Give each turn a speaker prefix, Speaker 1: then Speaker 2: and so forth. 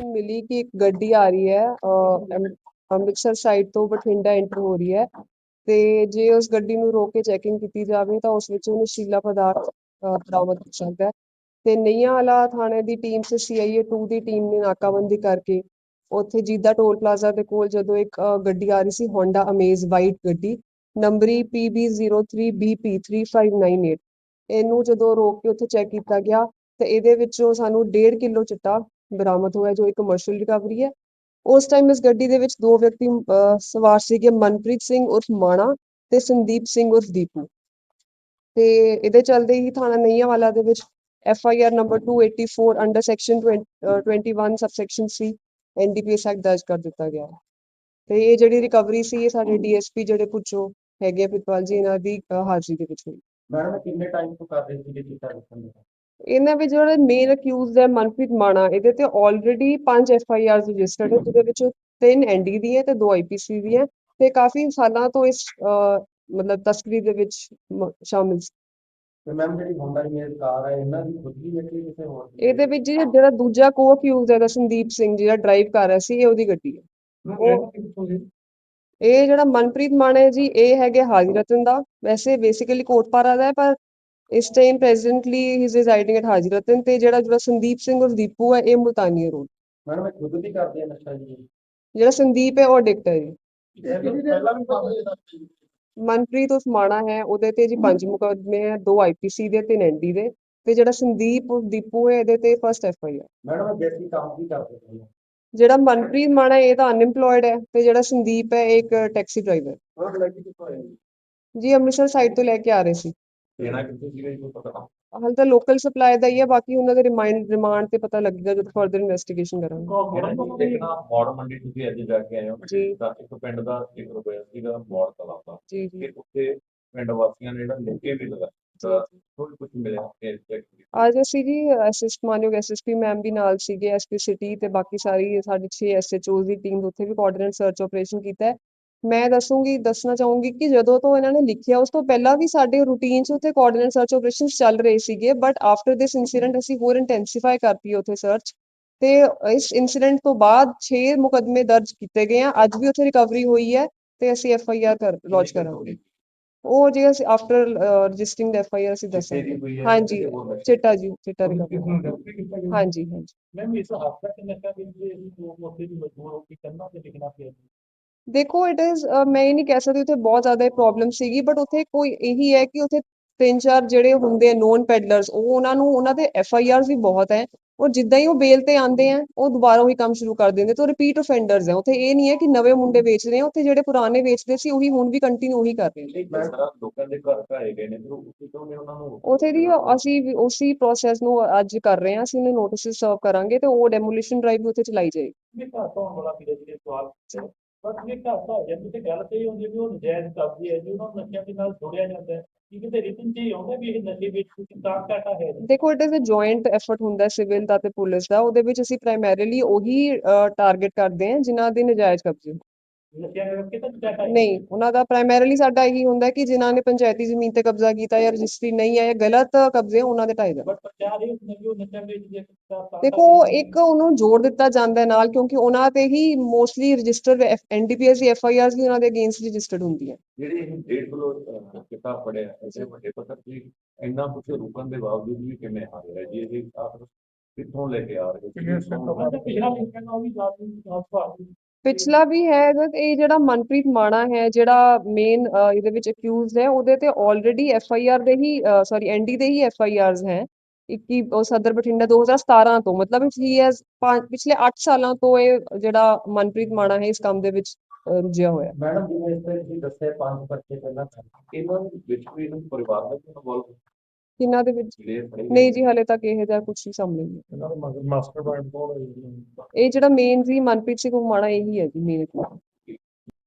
Speaker 1: Information ਮਿਲੀ ਕਿ ਇੱਕ ਗੱਡੀ ਆ ਰਹੀ ਹੈ ਅੰਮ੍ਰਿਤਸਰ ਸਾਈਡ ਤੋਂ ਬਠਿੰਡਾ ਐਂਟਰ ਹੋ ਰਹੀ ਹੈ ਤੇ ਜੇ ਉਸ ਗੱਡੀ ਨੂੰ ਰੋਕ ਕੇ ਚੈਕਿੰਗ ਕੀਤੀ ਜਾਵੇ ਤਾਂ ਉਸ ਵਿੱਚ ਨਸ਼ੀਲਾ ਪਦਾਰਥ ਬਰਾਮਦ ਹੋ ਸਕਦਾ ਹੈ। ਤੇ ਨਈਆਂ ਵਾਲਾ ਥਾਣੇ ਦੀ ਟੀਮ ਤੇ ਸੀਆਈਏ 2 ਦੀ ਟੀਮ ਨੇ ਨਾਕਾਬੰਦੀ ਕਰਕੇ ਉੱਥੇ ਜੀਦਾ ਟੋਲ ਪਲਾਜ਼ਾ ਦੇ ਕੋਲ ਜਦੋਂ ਇੱਕ ਗੱਡੀ ਆ ਰਹੀ ਸੀ ਹੋਂਡਾ ਅਮੇਜ਼ ਵਾਈਟ ਗੱਡੀ, ਨੰਬਰੀ PB03BP3598 ਇਹਨੂੰ ਜਦੋਂ ਰੋਕ ਕੇ ਉੱਥੇ ਚੈੱਕ ਕੀਤਾ ਗਿਆ ਤੇ ਇਹਦੇ ਵਿੱਚੋਂ ਸਾਨੂੰ 1.5 ਕਿਲੋ ਚਿੱਟਾ ਬਰਾਮਦ ਹੋਇਆ ਜੋ ਇੱਕ ਕਮਰਸ਼ੀਅਲ ਰਿਕਵਰੀ ਹੈ। ਉਸ ਟਾਈਮ ਇਸ ਗੱਡੀ ਦੇ ਵਿੱਚ ਦੋ ਵਿਅਕਤੀ ਸਵਾਰ ਸੀਗੇ, ਮਨਪ੍ਰੀਤ ਸਿੰਘ ਉਰਫ ਮਾਣਾ ਤੇ ਸੰਦੀਪ ਸਿੰਘ ਉਰਫ ਦੀਪੂ। ਤੇ ਇਹਦੇ ਚੱਲਦੇ ਹੀ ਥਾਣਾ ਨਈਆਂਵਾਲਾ ਦੇ ਵਿੱਚ F I R number 284 under section 21 subsection C NDPS act ਦਰਜ ਕਰ ਦਿੱਤਾ ਗਿਆ ਤੇ ਇਹ ਜਿਹੜੀ ਰਿਕਵਰੀ ਸੀ, ਇਹ ਸਾਡੇ ਡੀਐਸਪੀ ਜਿਹੜੇ ਪੁੱਛੋ ਹੈਗੇ ਆ ਜੀ, ਇਹਨਾਂ ਦੀ ਹਾਜ਼ਰੀ ਦੇ ਵਿੱਚ ਹੋਈ।
Speaker 2: ਮੈਡਮ ਕਿੰਨੇ ਟਾਈਮ ਤੋਂ ਕਰ ਰਹੇ ਸੀ ਚਿੱਟਾ ਵੇਚਣ ਦਾ
Speaker 1: ਇਹਨਾਂ ਵਿੱਚ ਜਿਹੜਾ ਮੇਨ ਅਕਿਊਜ਼ਡ ਹੈ ਮਨਪ੍ਰੀਤ ਮਾਣਾ ਇਹਦੇ ਤੇ ਆਲਰੇਡੀ 5 ਐਫ ਆਈ ਰਜਿਸਟਰਡ ਹੈ ਜਿਹਦੇ ਵਿੱਚੋਂ ਤਿੰਨ ਐਨਡੀ ਦੀ ਹੈ ਤੇ ਦੋ ਆਈਪੀਸੀ ਦੀ ਹੈ ਤੇ ਕਾਫੀ ਸਾਲਾਂ ਤੋਂ ਇਸ ਮਤਲਬ ਤਸਕਰੀ ਦੇ ਵਿੱਚ ਸ਼ਾਮਿਲ ਸੀ।
Speaker 2: ਤੇ ਮੈਮ ਜਿਹੜੀ ਹੋਂਡਾ ਦੀ ਇਹ ਕਾਰ ਹੈ ਇਹਨਾਂ ਦੀ ਖੁਦ ਦੀ ਹੈ ਕਿ ਕਿਸੇ ਹੋਰ ਦੀ?
Speaker 1: ਇਹਦੇ ਵਿੱਚ ਜਿਹੜਾ ਦੂਜਾ ਕੋ ਅਕਿਊਜ਼ਡ ਹੈ ਸੰਦੀਪ ਸਿੰਘ ਜਿਹੜਾ ਡਰਾਈਵ ਕਰ ਰਿਹਾ ਸੀ ਇਹ ਉਹਦੀ ਗੱਡੀ ਹੈ।
Speaker 2: ਉਹ
Speaker 1: ਇਹ ਜਿਹੜਾ ਮਨਪ੍ਰੀਤ ਮਾਣਾ ਜੀ ਇਹ ਹੈਗੇ ਹਾਜੀ ਰਤਨ ਦਾ। ਵੈਸੇ ਬੇਸਿਕਲੀ ਕੋਟਪਾਰਾ ਦਾ ਹੈ ਪਰ ਇਸ time presently he is residing at Haji Ratan ਤੇ ਜਿਹੜਾ ਜਿਹੜਾ ਸੰਦੀਪ ਸਿੰਘ ਔਰ ਦੀਪੂ ਹੈ ਇਹ ਮੁਲਤਾਨੀਆ ਰੋਡ
Speaker 2: ਮੈਡਮ ਇਹ ਖੁਦ ਦੀ ਕਰਦੇ ਆ ਨਸ਼ਾ ਜੀ?
Speaker 1: ਜਿਹੜਾ ਸੰਦੀਪ ਹੈ ਉਹ ਐਡਿਕਟ ਹੈ ਜੀ।
Speaker 2: ਪਹਿਲਾਂ ਵੀ ਦੱਸਦੇ
Speaker 1: ਮਨਪ੍ਰੀਤ ਉਸ ਮਾਣਾ ਹੈ ਉਹਦੇ ਤੇ ਜੀ ਪੰਜ ਮੁਕੱਦਮੇ ਹੈ ਦੋ ਆਈਪੀਸੀ ਦੇ ਤਿੰਨ ਐਨਡੀ ਦੇ। ਤੇ ਜਿਹੜਾ ਸੰਦੀਪ ਦੀਪੂ ਹੈ ਇਹਦੇ ਤੇ first F I R
Speaker 2: madam ਇਹ ਬੇਸਿਕ ਕੰਮ ਕੀ ਕਰਦੇ ਨੇ।
Speaker 1: ਜਿਹੜਾ ਮਨਪ੍ਰੀਤ ਮਾਣਾ ਇਹ ਤਾਂ ਅਨਇੰਪਲੋਇਡ ਹੈ। ਤੇ ਜਿਹੜਾ ਸੰਦੀਪ ਹੈ ਇੱਕ ਟੈਕਸੀ ਡਰਾਈਵਰ ਜੀ ਅੰਮ੍ਰਿਤਸਰ ਸਾਈਡ ਤੋਂ ਲੈ ਕੇ ਆ ਰਹੇ ਸੀ।
Speaker 2: ਦੇਣਾ ਕਿੱਥੇ ਸੀਗਾ ਜੀ ਕੋਈ ਪਤਾ
Speaker 1: ਹਾਲ ਤਾਂ ਲੋਕਲ ਸਪਲਾਈ ਦਾ ਹੀ ਹੈ ਬਾਕੀ ਉਹਨਾਂ ਦੇ ਰਿਮਾਈਂਡ ਰਿਮਾਂਡ ਤੇ ਪਤਾ ਲੱਗੇਗਾ ਜਦੋਂ ਫਰਦਰ ਇਨਵੈਸਟੀਗੇਸ਼ਨ ਕਰਾਂਗੇ।
Speaker 3: ਦੇਖਣਾ ਮੋੜ ਮੰਡੀ ਤੁਸੀਂ ਅੱਜ ਜਾ ਕੇ ਆਏ ਹੋ।
Speaker 1: ਜੀ।
Speaker 3: ਤਾਂ ਇੱਕ ਪਿੰਡ ਦਾ ਇੱਕ ਰੁਪਇਆ ਸੀਗਾ ਮੋੜ ਕਲਾਂ ਦਾ।
Speaker 1: ਜੀ ਜੀ।
Speaker 3: ਤੇ ਉੱਥੇ ਪਿੰਡ ਵਾਸੀਆਂ ਨੇ ਜਿਹੜਾ ਲਿਖ ਕੇ ਵੀ ਲਗਾ ਤਾਂ ਕੋਈ ਕੁਝ ਮਿਲਿਆ ਇਹ ਚੈੱਕ
Speaker 1: ਅੱਜ ਅਸੀਂ ਜੀ ਅਸਿਸਟ ਮਾਨਯੋਗ ਐਸਐਸਪੀ ਮੈਮ ਵੀ ਨਾਲ ਸੀਗੇ ਐਸਪੀ ਸਿਟੀ ਤੇ ਬਾਕੀ ਸਾਰੀ ਸਾਡੇ 6 ਐਸਐਚਓਜ਼ ਦੀ ਟੀਮ ਉੱਥੇ ਵੀ ਕੋਆਰਡੀਨੇਟ ਸਰਚ ਆਪਰੇਸ਼ਨ ਕੀਤਾ ਹੈ। ਮੈਂ ਦੱਸੂਗੀ ਦੱਸਣਾ ਚਾਹੂੰਗੀ ਕਿ ਜਦੋਂ ਤੋਂ ਇਹਨਾਂ ਨੇ ਲਿਖਿਆ ਉਸ ਤੋਂ ਪਹਿਲਾਂ ਵੀ ਸਾਡੇ ਰੂਟੀਨ 'ਚ ਉੱਥੇ ਕੋਆਰਡੀਨੇਟ ਸਰਚ ਆਪਰੇਸ਼ਨਸ ਚੱਲ ਰਹੇ ਸੀਗੇ ਬਟ ਆਫਟਰ ਦਿਸ ਇਨਸੀਡੈਂਟ ਅਸੀਂ ਹੋਰ ਇੰਟੈਂਸੀਫਾਈ ਕਰਤੀ ਉੱਥੇ ਸਰਚ ਤੇ ਇਸ ਇਨਸੀਡੈਂਟ ਤੋਂ ਬਾਅਦ 6 ਮੁਕੱਦਮੇ ਦਰਜ ਕੀਤੇ ਗਏ ਆ ਅੱਜ ਵੀ ਉੱਥੇ ਰਿਕਵਰੀ ਹੋਈ ਹੈ ਤੇ ਅਸੀਂ ਐਫ ਆਈ ਆਰ ਕਰ ਲੌਂਚ ਕਰਾਂਗੇ। ਉਹ ਜੇ ਅਸੀਂ after registering F I R ਅਸੀਂ ਦੱਸਾਂਗੇ। ਹਾਂਜੀ ਚਿੱਟਾ ਜੀ ਚਿੱਟਾ ਰਿਕਵਰੀ ਹਾਂਜੀ ਹਾਂਜੀ।
Speaker 2: ਮੈਮ ਇਸ ਹਫਤਾ ਕਿ ਨਸ਼ਾ ਦੇ ਲਈ ਲੋਕ ਉੱਥੇ ਵੀ ਮਜਬੂਰ ਹੋ ਕੇ ਕੰਨਾਂ ਤੇ ਲਿਖਣਾ ਪਿਆ
Speaker 1: ਦੇਖੋ ਇਟ ਇਜ਼ ਮੈਂ ਇਹ ਨਹੀਂ ਕਹਿ ਸਕਦੀ ਉੱਥੇ ਬਹੁਤ ਜ਼ਿਆਦਾ ਪ੍ਰੋਬਲਮ ਸੀਗੀ ਬਟ ਉੱਥੇ ਕੋਈ ਇਹੀ ਹੈ ਕਿ ਉੱਥੇ ਤਿੰਨ ਚਾਰ ਜਿਹੜੇ ਹੁੰਦੇ ਆ ਨੋਨ ਪੈਡਲਰਸ ਉਹ ਉਹਨਾਂ ਨੂੰ ਉਹਨਾਂ ਦੇ ਐਫ ਆਈ ਆਰਸ ਵੀ ਬਹੁਤ ਹੈ ਔਰ ਜਿੱਦਾਂ ਹੀ ਉਹ ਬੇਲ ਤੇ ਆਉਂਦੇ ਆ ਉਹ ਦੁਬਾਰਾ ਉਹੀ ਕੰਮ ਸ਼ੁਰੂ ਕਰ ਦਿੰਦੇ ਤੇ ਰਿਪੀਟ ਅਫੈਂਡਰਸ ਹੈ। ਉੱਥੇ ਇਹ ਨਹੀਂ ਹੈ ਕਿ ਨਵੇਂ ਮੁੰਡੇ ਵੇਚ ਰਹੇ ਆ ਉੱਥੇ ਜਿਹੜੇ ਪੁਰਾਣੇ ਵੇਚਦੇ ਸੀ ਉਹੀ ਹੁਣ ਵੀ ਕੰਟੀਨਿਊ ਉਹੀ ਕਰ ਰਹੇ ਨੇ।
Speaker 3: ਜਿਸ ਤਰ੍ਹਾਂ ਲੋਕਾਂ ਦੇ ਘਰ ਘਾਏ ਗਏ ਨੇ ਫਿਰ ਉਹ ਕਿਉਂ ਨੇ ਉਹਨਾਂ ਨੂੰ?
Speaker 1: ਉਥੇ ਦੀ ਉਹ ਅਸੀਂ ਵੀ ਉਸੇ ਪ੍ਰੋਸੈਸ ਨੂੰ ਅੱਜ ਕਰ ਰਹੇ ਹਾਂ ਅਸੀਂ ਉਹਨੂੰ ਨੋਟਿਸ ਸਰਵ ਕਰਾਂਗੇ ਤੇ ਉਹ ਡੈਮੋਲੀਸ਼ਨ ਡਰਾਈਵ ਉੱਥੇ ਚਲਾਈ ਜਾਏਗੀ।
Speaker 2: ਤੋਂ ਵਾਲਾ ਸਵਾਲ ਬਟ ਜੇ ਘਰ ਹੋ ਜਾਂਦੇ ਤੇ ਗੱਲ ਤੇ ਇਹ ਹੁੰਦੀ ਵੀ ਉਹ ਨਜਾਇਜ਼ ਕਬਜ਼ੇ ਹੈ ਜੀ, ਉਹਨਾਂ ਨੂੰ ਨਸ਼ਿਆਂ ਦੇ ਨਾਲ ਜੋੜਿਆ ਜਾਂਦਾ ਹੈ।
Speaker 1: ਦੇਖੋ it is a joint effort ਹੁੰਦਾ ਸਿਵਲ ਦਾ ਤੇ ਪੁਲਿਸ ਦਾ। ਉਹਦੇ ਵਿੱਚ ਅਸੀਂ ਪ੍ਰਾਇਮਰੀਲੀ ਉਹੀ ਟਾਰਗੇਟ ਕਰਦੇ ਹਾਂ ਜਿਨ੍ਹਾਂ ਦੇ ਨਜਾਇਜ਼ ਕਬਜ਼ੇ। ਨਹੀਂ ਉਹਨਾਂ ਦਾ ਪ੍ਰਾਇਮਰੀਲੀ ਸਾਡਾ ਇਹੀ ਹੁੰਦਾ ਕਿ ਜਿਨ੍ਹਾਂ ਨੇ ਪੰਚਾਇਤੀ ਜ਼ਮੀਨ ਤੇ ਕਬਜ਼ਾ ਕੀਤਾ ਜਾਂ ਰਜਿਸਟਰੀ ਨਹੀਂ ਹੈ ਜਾਂ ਗਲਤ ਕਬਜ਼ੇ ਉਹਨਾਂ ਦੇ ਢਾਈ ਦਾ ਦੇਖੋ ਇੱਕ ਉਹਨੂੰ ਜੋੜ ਦਿੱਤਾ ਜਾਂਦਾ ਨਾਲ ਕਿਉਂਕਿ ਉਹਨਾਂ ਤੇ ਹੀ ਮੋਸਟਲੀ ਰਜਿਸਟਰ ਐਨਡੀਪੀਐਸ ਦੀ ਐਫਆਈਆਰਸ ਵੀ ਉਹਨਾਂ ਦੇ ਅਗੇਂਸਟ ਰਜਿਸਟਰਡ ਹੁੰਦੀ ਹੈ
Speaker 3: ਜਿਹੜੇ ਇਹ ਡੇਢ ਕਿਲੋ ਕਿਤਾਬ ਪੜਿਆ ਐਸੇ ਵੱਡੇ ਪੱਧਰ ਤੇ ਇੰਨਾ ਕੁਝ ਰੁਕਣ ਦੇ ਬਾਵਜੂਦ ਵੀ ਕਿਵੇਂ ਆ ਰਿਹਾ ਜੀ ਇਹ ਆਖਰ ਕਿੱਥੋਂ ਲੈ ਕੇ ਆ ਰਹੇ
Speaker 2: ਪਿਛਲਾ ਲਿਖਿਆ ਨਾ ਉਹ ਵੀ ਸਵਾਲ
Speaker 1: ਪਿਛਲਾ ਵੀ ਹੈ ਇਹਦਾ ਤੇ ਇਹ ਜਿਹੜਾ ਮਨਪ੍ਰੀਤ ਮਾਣਾ ਹੈ, ਜਿਹੜਾ ਮੇਨ ਇਹਦੇ ਵਿੱਚ ਅਕਿਊਜ਼ਡ ਹੈ, ਉਹਦੇ ਤੇ ਆਲਰੇਡੀ ਐਫ ਦੇ ਹੀ ਸੌਰੀ ਐਨਡੀ ਦੇ ਹੀ ਐਫ ਹੈ। 21 ਉਹ ਸਦਰ ਬਠਿੰਡਾ 2017 ਤੋਂ, ਮਤਲਬ ਹੀ ਹੈਜ਼ ਪਿਛਲੇ 8 ਸਾਲਾਂ ਤੋਂ ਇਹ ਜਿਹੜਾ ਮਨਪ੍ਰੀਤ ਮਾਣਾ ਹੈ, ਇਸ ਕੰਮ ਦੇ ਵਿੱਚ ਰੁਝਿਆ ਹੋਇਆ
Speaker 2: ਮੈਡਮ, ਜਿਵੇਂ ਇਸ ਤੇ ਤੁਸੀਂ ਦੱਸਿਆ, ਪੰਜ ਬੱਚੇ ਪਹਿਲਾਂ,
Speaker 3: ਇਹਨਾਂ ਵਿੱਚ ਵੀ ਇਹਨੂੰ ਪਰਿਵਾਰ ਦਾ ਇਨਵੋਲਵ
Speaker 1: ਕਿਹਨਾਂ ਦੇ ਵਿੱਚ ਨਹੀਂ ਜੀ ਹਲੇ ਤੱਕ ਇਹ ਜਿਹਾ ਕੁਝ ਨਹੀਂ ਸਾਹਮਣੇ ਨਹੀਂ
Speaker 2: ਇਹਨਾਂ ਦਾ ਮਾਸਟਰ ਮਾਈਂਡ ਕੋਲ ਹੈ ਜੀ?
Speaker 1: ਇਹ ਜਿਹੜਾ ਮੇਨ ਜੀ ਮਨਪ੍ਰੀਤ ਸਿੰਘ ਮਾਣਾ ਇਹੀ ਹੈ ਜੀ ਮੇਨ